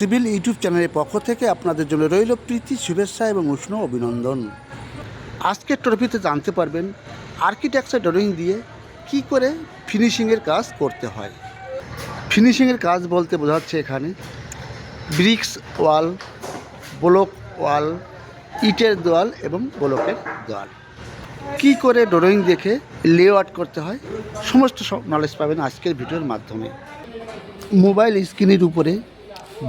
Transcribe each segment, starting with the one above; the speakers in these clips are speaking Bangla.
সিভিল ইউটিউব চ্যানেলের পক্ষ থেকে আপনাদের জন্য রইল প্রীতি, শুভেচ্ছা এবং উষ্ণ অভিনন্দন। আজকের ট্রফিতে জানতে পারবেন আর্কিটেকচার ড্রয়িং দিয়ে কি করে ফিনিশিংয়ের কাজ করতে হয়। ফিনিশিংয়ের কাজ বলতে বোঝাচ্ছে এখানে ব্রিক্স ওয়াল, ব্লক ওয়াল, ইটের দেওয়াল এবং ব্লকের দেওয়াল। কি করে ড্রয়িং দেখে লেআউট করতে হয়, সমস্ত সব নলেজ পাবেন আজকের ভিডিওর মাধ্যমে। মোবাইল স্ক্রিনের উপরে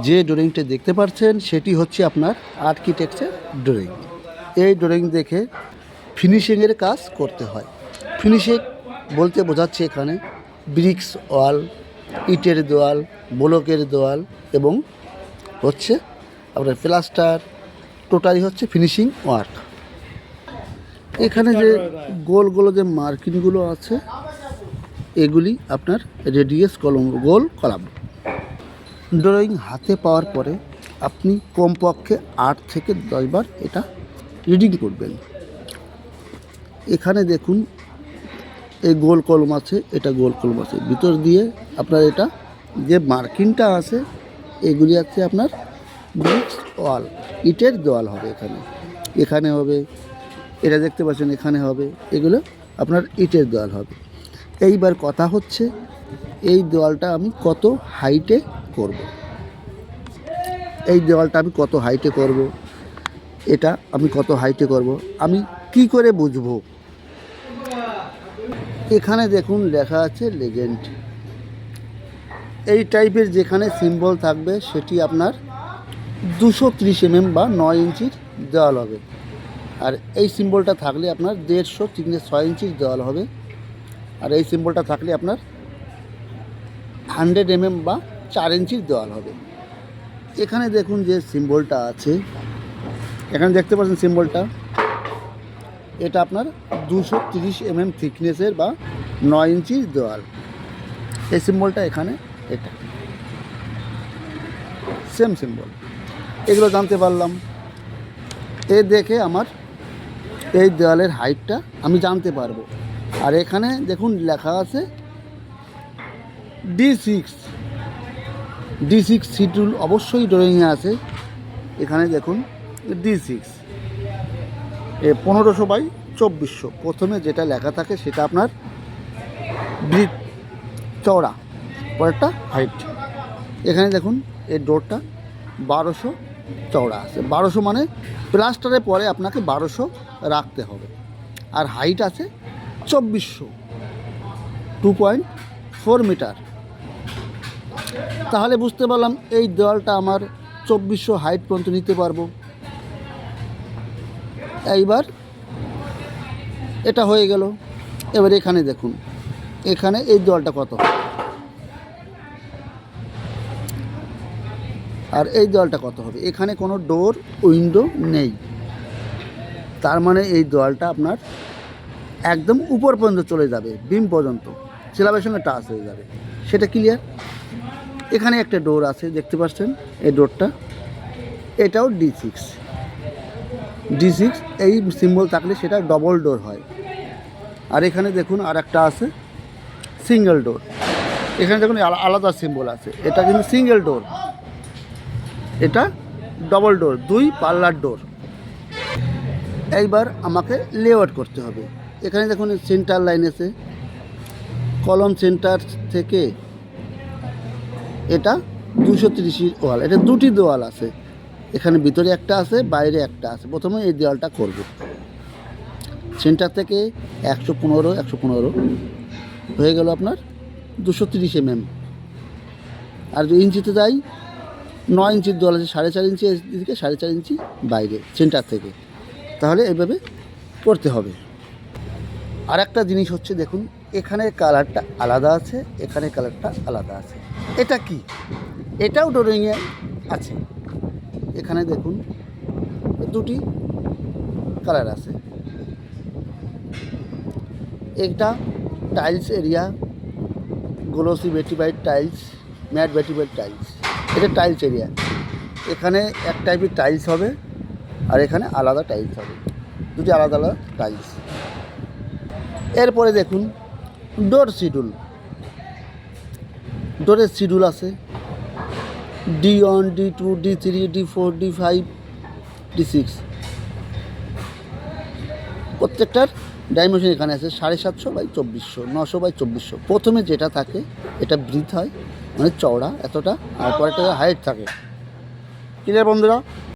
যে ড্রয়িংটি দেখতে পাচ্ছেন সেটি হচ্ছে আপনার আর্কিটেকচার ড্রয়িং। এই ড্রয়িং দেখে ফিনিশিংয়ের কাজ করতে হয়। ফিনিশিং বলতে বোঝাচ্ছে এখানে ব্রিক্স ওয়াল, ইটের দেওয়াল, ব্লকের দেওয়াল এবং হচ্ছে আপনার প্লাস্টার, টোটালি হচ্ছে ফিনিশিং ওয়ার্ক। এখানে যে গোল গোল যে মার্কিনগুলো আছে, এগুলি আপনার রেডিয়াস কলম, গোল কলাম। ড্রয়িং হাতে পাওয়ার পরে আপনি কমপক্ষে আট থেকে দশবার এটা রিডিং করবেন। এখানে দেখুন, এই গোল কলম আছে, এটা গোল কলম আছে। ভিতর দিয়ে আপনার এটা যে মার্কিংটা আছে, এগুলি আছে আপনার ব্রিক্স ওয়াল, ইটের দেওয়াল হবে এখানে। এখানে হবে, এটা দেখতে পাচ্ছেন, এখানে হবে, এগুলো আপনার ইটের দেওয়াল হবে। এইবার কথা হচ্ছে, এই দেওয়ালটা আমি কত হাইটে করব। এই দেওয়ালটা আমি কত হাইটে করব। এটা আমি কত হাইটে করব। আমি কি করে বুঝব এখানে দেখুন লেখা আছে লেজেন্ড এই টাইপের যেখানে সিম্বল থাকবে, সেটি আপনার দুশো ত্রিশ এমএম বা নয় ইঞ্চির দেওয়াল হবে আর এই সিম্বলটা থাকলে আপনার দেড়শো তিনে ছয় ইঞ্চির দেওয়াল হবে আর এই সিম্বলটা থাকলে আপনার হান্ড্রেড এমএম বা চার ইঞ্চির দেওয়াল হবে। এখানে দেখুন যে সিম্বলটা আছে। এখানে দেখতে পাচ্ছেন সিম্বলটা। এটা আপনার দুশো তিরিশ এমএম থিকনেসের বা নয় ইঞ্চির দেওয়াল। এই সিম্বলটা এখানে এটা। সেম সিম্বল এগুলো জানতে পারলাম। এ দেখে আমার এই দেওয়ালের হাইটটা আমি জানতে পারব। আর এখানে দেখুন লেখা আছে ডি সিক্স ডি সিক্স সিটুল অবশ্যই ড্রয়িংয়ে আছে এখানে দেখুন ডি সিক্স এ পনেরোশো বাই চব্বিশশো। প্রথমে যেটা লেখা থাকে সেটা আপনার ব্রিথ চওড়া, পরেরটা হাইট। এখানে দেখুন, এর ডোরটা বারোশো চওড়া আছে। বারোশো মানে প্লাস্টারের পরে আপনাকে বারোশো রাখতে হবে। আর হাইট আছে চব্বিশশো, টু পয়েন্ট ফোর মিটার। তাহলে বুঝতে পারলাম এই দেওয়ালটা আমার চব্বিশশো হাইট পর্যন্ত নিতে পারব। এইবার এটা হয়ে গেল। এবার এখানে দেখুন, এখানে এই দেওয়ালটা কত? আর এই দেওয়ালটা কত হবে? এখানে কোনো ডোর, উইন্ডো নেই। তার মানে এই দেওয়ালটা আপনার একদম উপর পর্যন্ত চলে যাবে, বিম পর্যন্ত। সিলাবের সঙ্গে টাচ হয়ে যাবে। সেটা ক্লিয়ার এখানে একটা ডোর আছে, দেখতে পাচ্ছেন এই ডোরটা। এটাও ডি সিক্স ডি সিক্স এই সিম্বল থাকলে সেটা ডবল ডোর হয়। আর এখানে দেখুন আর একটা আছে সিঙ্গেল ডোর এখানে দেখুন আলা- আলাদা সিম্বল আছে, এটা কিন্তু সিঙ্গেল ডোর এটা ডবল ডোর দুই পাল্লার ডোর এইবার আমাকে লেআউট করতে হবে। এখানে দেখুন সেন্টার লাইন আছে। কলম সেন্টার থেকে এটা দুশো তিরিশের ওয়াল। এটা দুটি দেওয়াল আছে। এখানে ভিতরে একটা আছে, বাইরে একটা আছে। প্রথমে এই দেওয়ালটা করব। সেন্টার থেকে একশো পনেরো একশো পনেরো। হয়ে গেল আপনার দুশো তিরিশ এমএম। আর ইঞ্চিতে যাই, নয় ইঞ্চির দেওয়াল আছে, সাড়ে চার ইঞ্চি এদিকে, সাড়ে চার ইঞ্চি বাইরে, সেন্টার থেকে। তাহলে এইভাবে করতে হবে। আর একটা জিনিস হচ্ছে, দেখুন এখানে কালারটা আলাদা আছে এখানে কালারটা আলাদা আছে। এটা কি? এটাও ড্রয়িংয়ে আছে। এখানে দেখুন, দুটি কালার আছে। একটা টাইলস এরিয়া গ্লোসি বেটিবাইট টাইলস ম্যাট বেটিবাইট টাইলস এটা টাইলস এরিয়া এখানে এক টাইপের টাইলস হবে, আর এখানে আলাদা টাইলস হবে। দুটি আলাদা আলাদা টাইলস এরপরে দেখুন ডোর শিডিউল। ডোরের শিডিউল আছে। D one D two D three D four D five D six প্রত্যেকটার ডাইমেনশন এখানে আছে সাড়ে সাতশো বাই চব্বিশশো, নশো বাই চব্বিশশো। প্রথমে যেটা থাকে, এটা ব্রিথ হয় মানে চওড়া এতটা, আর পরেরটা হাইট থাকে। ক্লিয়ার বন্ধুরা?